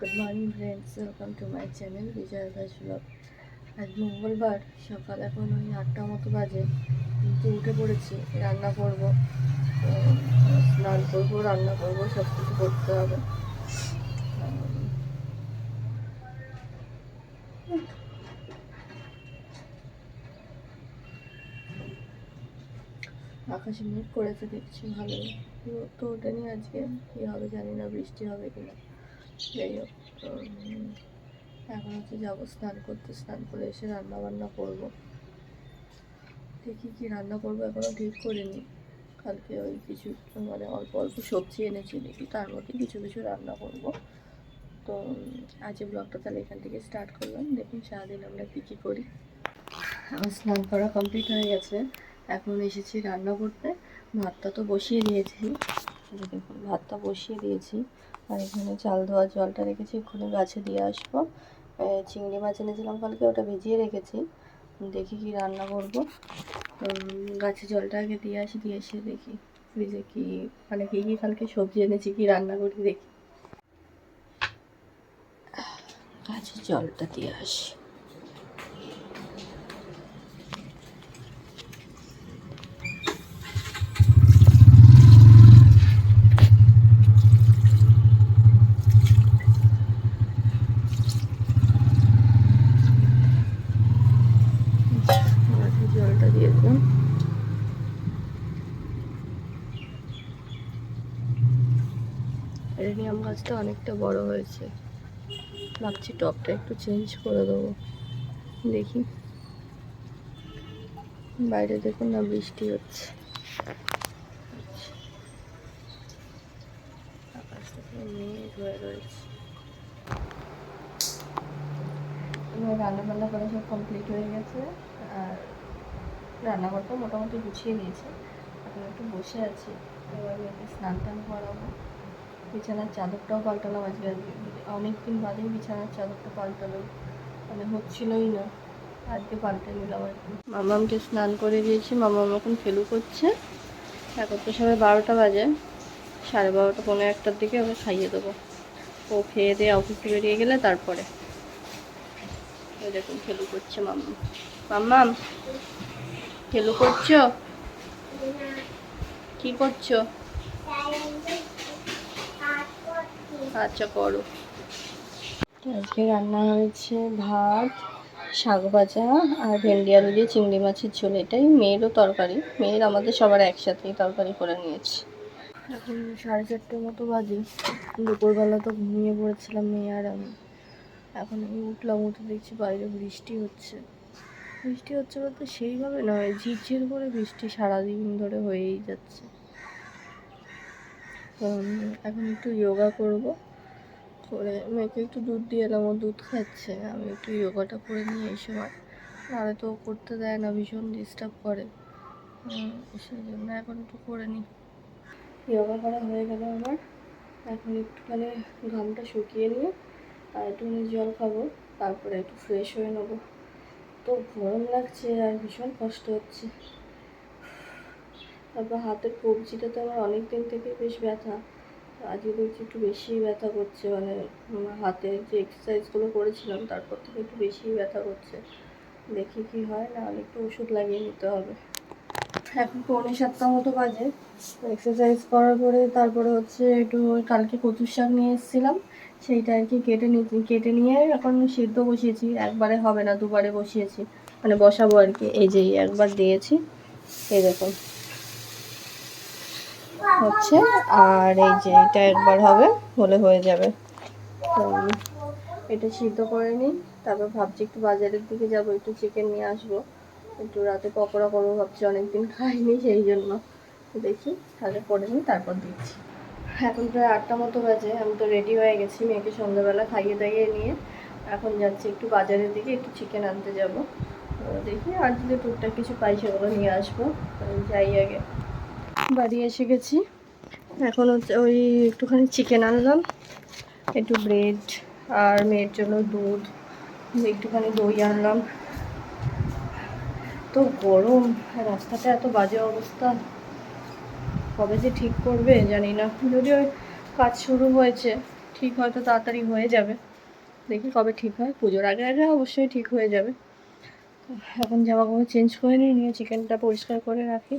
Good morning friends welcome to my channel Bijoy Das blog আজ মঙ্গলবার, সকাল এখন ওই আটটা মতো বাজে। কিন্তু উঠে পড়েছি, রান্না করব। স্নান করব, রান্না করব সব কিছু করতে হবে। আকাশে মেঘ করেছে, দেখছি ভালো তো ওঠেনি আজকে কী হবে জানি না, বৃষ্টি হবে কিনা। যাই হোক এখন হচ্ছে যাব, স্নান করতে, স্নান করে এসে রান্না বান্না করব। দেখি কি রান্না করব, এখনও ঠিক করিনি। কালকে ওই কিছু মানে অল্প অল্প সবজি এনেছি, দেখি তার মধ্যে কিছু কিছু রান্না করব। তো আজকে ব্লগটা তাহলে এখান থেকে স্টার্ট করলাম। দেখুন সারাদিন আমরা কী কী করি। আমার স্নান করা কমপ্লিট হয়ে গেছে। এখন এসেছি রান্না করতে। ভাতটা তো বসিয়ে দিয়েছি। দেখুন, ভাতটা বসিয়ে দিয়েছি। আর এখানে চাল ধোয়ার জলটা রেখেছি, এক্ষুনি গাছে দিয়ে আসব। চিংড়ি মাছ এনেছিলাম কালকে, ওটা ভিজিয়ে রেখেছি। দেখি কি রান্না করব। গাছে জলটা আগে দিয়ে আসি, দিয়ে এসে দেখি ভিজে কি মানে কি কি কালকে সবজি এনেছি, কি রান্না করি দেখি। গাছে জলটা দিয়ে আসি গাছে জলটা দিয়ে দিলাম রেনিয়াম গাছটা অনেকটা বড় হয়েছে। ভাবছি টপটা একটু চেঞ্জ করে দেবো। দেখি। বাইরে দেখুন না বৃষ্টি হচ্ছে। রান্না বান্না করা সব কমপ্লিট হয়ে গেছে। আর রান্নাঘরটা মোটামুটি গুছিয়ে নিয়েছি। এখন একটু বসে আছি। এবার স্নান টান করাবো। বিছানার চাদরটাও পাল্টালাম আজকে অনেক দিন বাদেই বিছানার চাদরটা পাল্টালাম মানে হচ্ছিলই না, আজকে পাল্টে নিলাম আর কি। মামামকে স্নান করে দিয়েছি, মামাম এখন ফেলু করছে। এখন তো সবাই বারোটা বাজে। সাড়ে বারোটা পনেরো একটার দিকে ওকে খাইয়ে দেবো। ও খেয়ে দিয়ে অফিসে বেরিয়ে গেলে তারপরে। দেখুন, ফেলু করছে মাম্মাম মাম্মাম ফেলু করছ? কি করছ? আচ্ছা করো। আজকে রান্না হয়েছে ভাত শাক ভাজা আর ভেন্ডি আলু দিয়ে চিংড়ি মাছের ঝোল। এটাই মেয়েরও তরকারি। মেয়ের আমাদের সবার একসাথেই তরকারি করে নিয়েছি। এখন সাড়ে চারটের মতো বাজে। দুপুরবেলা তো ঘুমিয়ে পড়েছিলাম মেয়ে আর আমি। এখন আমি উঠলাম উঠে দেখছি বাইরে বৃষ্টি হচ্ছে। বৃষ্টি হচ্ছে বলতে সেইভাবে নয় ঝিরঝির করে বৃষ্টি সারাদিন ধরে হয়েই যাচ্ছে। এখন একটু যোগা করব। করে মেয়েকে একটু দুধ দিয়ে এলাম, ও দুধ খাচ্ছে। আমি একটু যোগাটা করে নিই এই সময়। নাহলে তো করতে দেয় না, ভীষণ ডিস্টার্ব করে। সেই জন্য এখন একটু করে নিই। যোগা করা হয়ে গেল আমার। এখন একটুখানি ঘামটা শুকিয়ে নিয়ে আর একটুখানি জল খাব, তারপরে একটু ফ্রেশ হয়ে নেব। তো গরম লাগছে আর ভীষণ কষ্ট হচ্ছে। তারপর হাতের কবজিটাতে আমার অনেক দিন থেকে বেশ ব্যথা। আজকে দেখছি একটু বেশি ব্যথা করছে মানে হাতের যে এক্সারসাইজগুলো করেছিলাম, তারপর থেকে একটু বেশিই ব্যথা করছে। দেখি কি হয় নাহলে একটু ওষুধ লাগিয়ে নিতে হবে। এখন পৌনে সাতটা মতো বাজে। এক্সারসাইজ করার পরে তারপরে হচ্ছে একটু কালকে কচুর শাক নিয়ে এসেছিলাম, সেইটা আর কি কেটে নি কেটে নিয়ে এখন সিদ্ধ বসিয়েছি। একবারে হবে না, দুবারে বসিয়েছি। মানে বসাবো আর কি, এই যে একবার দিয়েছি। এই হচ্ছে। আর এই যে এটা একবার হবে, হলে হয়ে যাবে। এটা সিদ্ধ করে নিই। তারপর ভাবছি একটু বাজারের দিকে যাব, একটু চিকেন নিয়ে আসব। একটু রাতে পকোড়া করব ভাবছি, অনেকদিন খাইনি সেই জন্য। দেখি, তাহলে করে নিই, তারপর দিচ্ছি। এখন প্রায় আটটা মতো বাজে, আমি তো রেডি হয়ে গেছি মেয়েকে সন্ধ্যাবেলা খাইয়ে দাইয়ে নিয়ে। এখন যাচ্ছি একটু বাজারের দিকে, একটু চিকেন আনতে যাব। দেখি, আর যদি টুকটাক কিছু পাই সেগুলো নিয়ে আসব। যাই আগে। বাড়ি এসে গেছি। এখন হচ্ছে ওই একটুখানি চিকেন আনলাম, একটু ব্রেড আর মেয়ের জন্য দুধ, একটুখানি দই আনলাম। তো গরম, রাস্তাটা এত বাজে অবস্থা। কবে যে ঠিক করবে জানি না। যদিও কাজ শুরু হয়েছে, ঠিক হয়তো তাড়াতাড়ি হয়ে যাবে। দেখি কবে ঠিক হয়। পুজোর আগে আগে অবশ্যই ঠিক হয়ে যাবে। এখন জামা কাপড় চেঞ্জ করে নিয়ে চিকেনটা পরিষ্কার করে রাখি।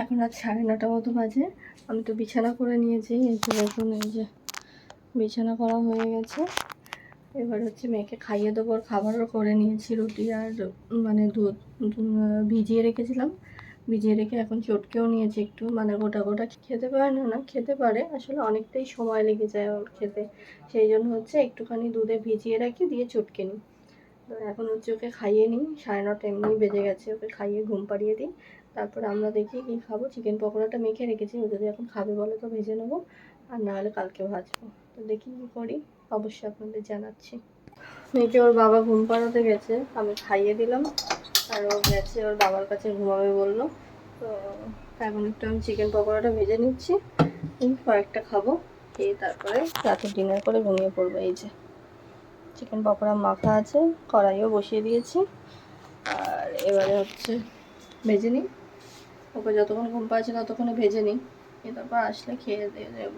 এখন আজ সাড়ে নটা মতো বাজে। আমি তো বিছানা করে নিয়েছি এই যে দেখুন এই যে বিছানা করা হয়ে গেছে। এবার হচ্ছে মেয়েকে খাইয়ে দেবো আর খাবারও করে নিয়েছি রুটি আর মানে দুধ দুধ, ভিজিয়ে রেখেছিলাম। ভিজিয়ে রেখে এখন চটকেও নিয়েছি একটু মানে গোটা গোটা খেতে পারে না না খেতে পারে আসলে অনেকটাই সময় লেগে যায় ওর খেতে। সেই জন্য হচ্ছে একটুখানি দুধে ভিজিয়ে রাখি দিয়ে চটকে নিই। তো এখন হচ্ছে ওকে খাইয়ে নিই, সাড়ে নটা এমনি বেজে গেছে, ওকে খাইয়ে ঘুম পাড়িয়ে দিই। তারপর আমরা দেখি কি খাব চিকেন পকোড়াটা মেখে রেখেছি, ও যদি এখন খাবে বলে তো ভেজে নেব, আর না হলে কালকে ভাজবো। তো দেখি কী করি, অবশ্যই আপনাদের জানাচ্ছি। মেয়েকে ওর বাবা ঘুম পাড়াতে গেছে, আমি খাইয়ে দিলাম, আর ও গেছে, ওর বাবার কাছে ঘুমাবে বলল। তো এখন একটু আমি চিকেন পকোড়াটা ভেজে নিচ্ছি, কয়েকটা খাব, খেয়ে তারপরে রাতে ডিনার করে ঘুমিয়ে পড়ব, এই যে। চিকেন পকোড়া মাখা আছে, কড়াইও বসিয়ে দিয়েছি। আর এবারে হচ্ছে ভেজে নিই। ওকে যতক্ষণ ঘুম পাচ্ছে ততক্ষণে ভেজে নিই। তারপর আসলে খেয়ে দিয়ে যাব।